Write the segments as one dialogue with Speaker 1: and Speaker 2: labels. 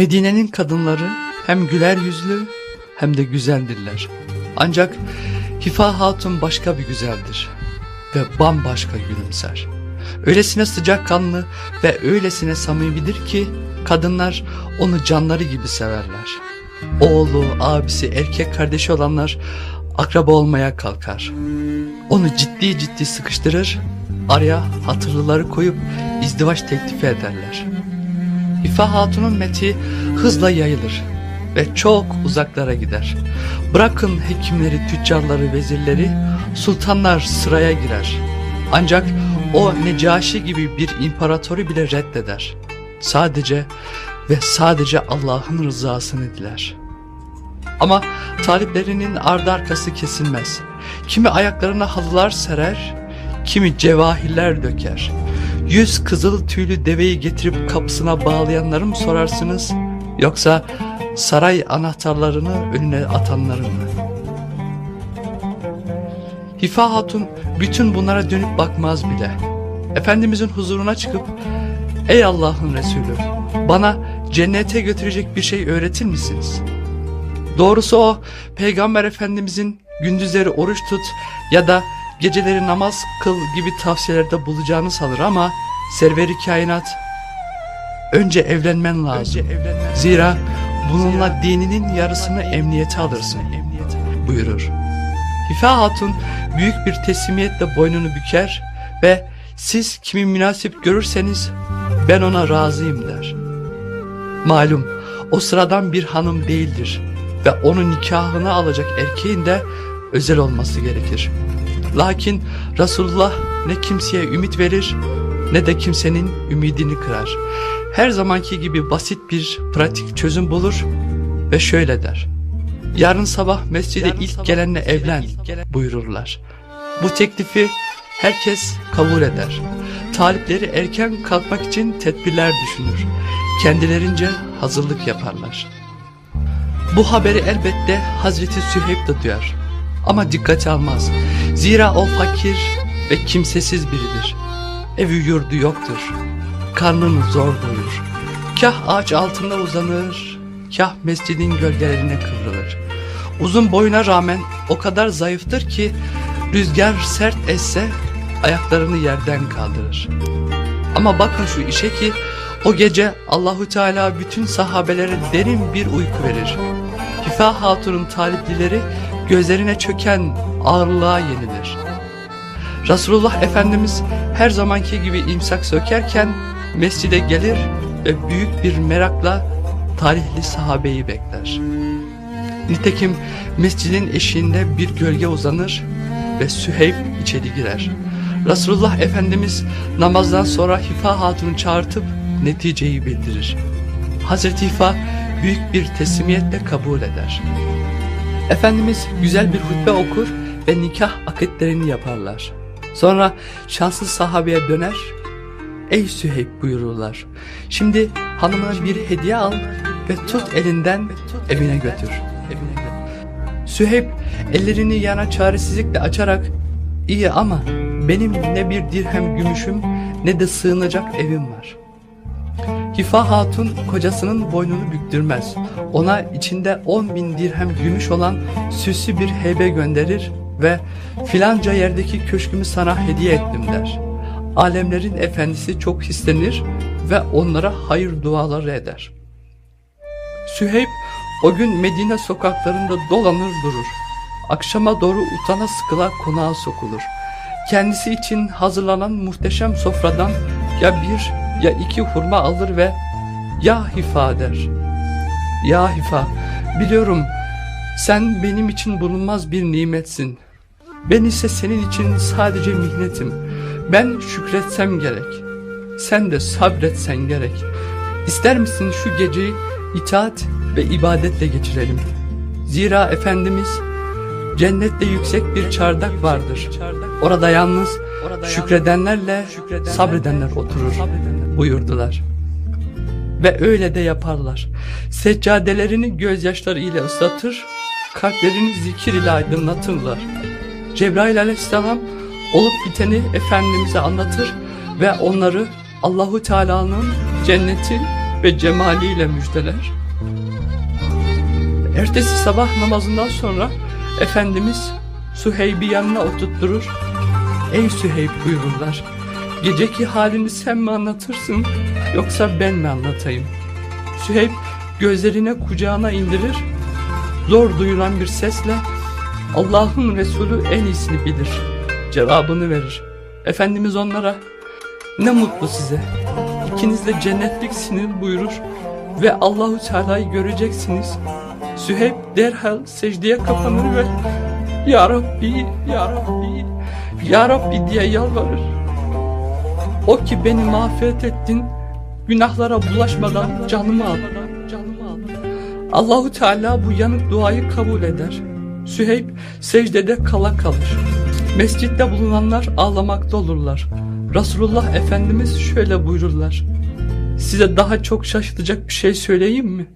Speaker 1: Medine'nin kadınları hem güler yüzlü hem de güzeldirler. Ancak Hifa Hatun başka bir güzeldir ve bambaşka gülümser. Öylesine sıcakkanlı ve öylesine samimidir ki kadınlar onu canları gibi severler. Oğlu, abisi, erkek kardeşi olanlar akraba olmaya kalkar. Onu ciddi ciddi sıkıştırır, araya hatırlıları koyup izdivaç teklifi ederler. İfa Hatun'un meti hızla yayılır ve çok uzaklara gider. Bırakın hekimleri, tüccarları, vezirleri, sultanlar sıraya girer. Ancak o Necaşi gibi bir imparatoru bile reddeder. Sadece ve sadece Allah'ın rızasını diler. Ama taliplerinin ardı arkası kesilmez. Kimi ayaklarına halılar serer, kimi cevahirler döker. Yüz kızıl tüylü deveyi getirip kapısına bağlayanları mı sorarsınız? Yoksa saray anahtarlarını önüne atanları mı? Hifa Hatun bütün bunlara dönüp bakmaz bile. Efendimizin huzuruna çıkıp Ey Allah'ın Resulü bana cennete götürecek bir şey öğretir misiniz? Doğrusu o Peygamber Efendimizin gündüzleri oruç tut ya da geceleri namaz kıl gibi tavsiyelerde bulacağını sanır ama serveri kainat önce evlenmen lazım. Zira bununla dininin yarısını emniyete alırsın buyurur. Hifa Hatun büyük bir teslimiyetle boynunu büker ve siz kimi münasip görürseniz ben ona razıyım der. Malum o sıradan bir hanım değildir ve onun nikahını alacak erkeğin de özel olması gerekir. Lakin Resulullah ne kimseye ümit verir ne de kimsenin ümidini kırar. Her zamanki gibi basit bir pratik çözüm bulur ve şöyle der. Yarın sabah mescide ilk gelenle evlen buyururlar. Bu teklifi herkes kabul eder. Talipleri erken kalkmak için tedbirler düşünür. Kendilerince hazırlık yaparlar. Bu haberi elbette Hazreti Süheyb de duyar. Ama dikkate almaz. Zira o fakir ve kimsesiz biridir. Evi yurdu yoktur. Karnını zor doyur. Kah ağaç altında uzanır, kah mescidin gölgelerine kıvrılır. Uzun boyuna rağmen o kadar zayıftır ki rüzgar sert esse ayaklarını yerden kaldırır. Ama bakın şu işe ki o gece Allahu Teala bütün sahabelere derin bir uyku verir. Hifa Hatun'un taliplileri gözlerine çöken ağırlığa yenilir. Resulullah Efendimiz her zamanki gibi imsak sökerken mescide gelir ve büyük bir merakla tarihli sahabeyi bekler. Nitekim mescidin eşiğinde bir gölge uzanır ve Süheyb içeri girer. Resulullah Efendimiz namazdan sonra Hifa Hatun'u çağırtıp neticeyi bildirir. Hazreti Hifa büyük bir teslimiyetle kabul eder. Efendimiz güzel bir hutbe okur ve nikah akitlerini yaparlar. Sonra şanslı sahabeye döner, Ey Süheyb buyururlar. Şimdi hanımına bir hediye al ve tut elinden evine götür. Süheyb ellerini yana çaresizlikle açarak iyi ama benim ne bir dirhem gümüşüm ne de sığınacak evim var. Hifa Hatun kocasının boynunu büktürmez. Ona içinde 10 bin dirhem gümüş olan süslü bir heybe gönderir ve filanca yerdeki köşkümü sana hediye ettim der. Alemlerin efendisi çok hislenir ve onlara hayır duaları eder. Süheyb o gün Medine sokaklarında dolanır durur. Akşama doğru utana sıkıla konağa sokulur. Kendisi için hazırlanan muhteşem sofradan ya bir ya iki hurma alır ve ya hifa der. Ya hifa biliyorum sen benim için bulunmaz bir nimetsin. Ben ise senin için sadece mihnetim. Ben şükretsem gerek. Sen de sabretsen gerek. İster misin şu geceyi itaat ve ibadetle geçirelim. Zira Efendimiz cennette yüksek bir çardak vardır. Orada yalnız şükredenlerle sabredenler oturur buyurdular. Ve öyle de yaparlar. Seccadelerini gözyaşları ile ıslatır, kalplerini zikir ile aydınlatırlar. Cebrail aleyhisselam olup biteni Efendimiz'e anlatır ve onları Allahu Teala'nın cenneti ve cemaliyle müjdeler. Ertesi sabah namazından sonra Efendimiz Süheyb'i yanına oturtturur. Ey Süheyb buyururlar. Geceki halini sen mi anlatırsın yoksa ben mi anlatayım? Süheyb gözlerine kucağına indirir. Zor duyulan bir sesle Allah'ın Resulü en iyisini bilir cevabını verir. Efendimiz onlara ne mutlu size. İkiniz de cennetliksiniz buyurur ve Allahu Teala'yı göreceksiniz. Süheyb derhal secdeye kapanır ve Ya Rabbi, Ya Rabbi, Ya Rabbi diye yalvarır. O ki beni mağfiret ettin, günahlara bulaşmadan canımı al. Allahu Teala bu yanık duayı kabul eder. Süheyb secdede kala kalır. Mescitte bulunanlar ağlamakta olurlar. Resulullah Efendimiz şöyle buyururlar. Size daha çok şaşırtacak bir şey söyleyeyim mi?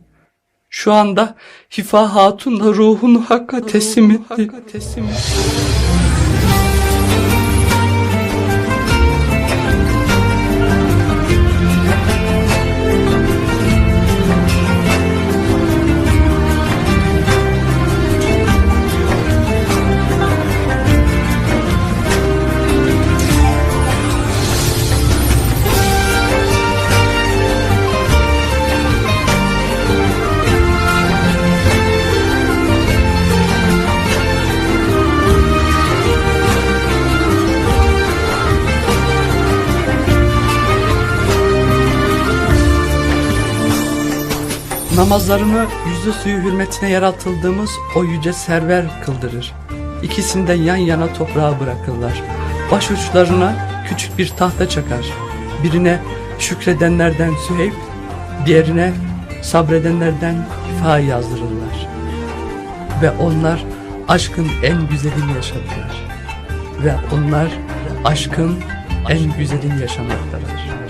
Speaker 1: Şu anda Hifa Hatun da ruhunu Hakk'a teslim etti. Teslim etti. Namazlarını yüzü suyu hürmetine yaratıldığımız o yüce server kıldırır. İkisini de yan yana toprağa bırakırlar. Baş uçlarına küçük bir tahta çakar. Birine şükredenlerden Süheyb, diğerine sabredenlerden Hifa yazdırırlar. Ve onlar aşkın en güzelini yaşadılar. Ve onlar aşkın en güzelini yaşamaktadır.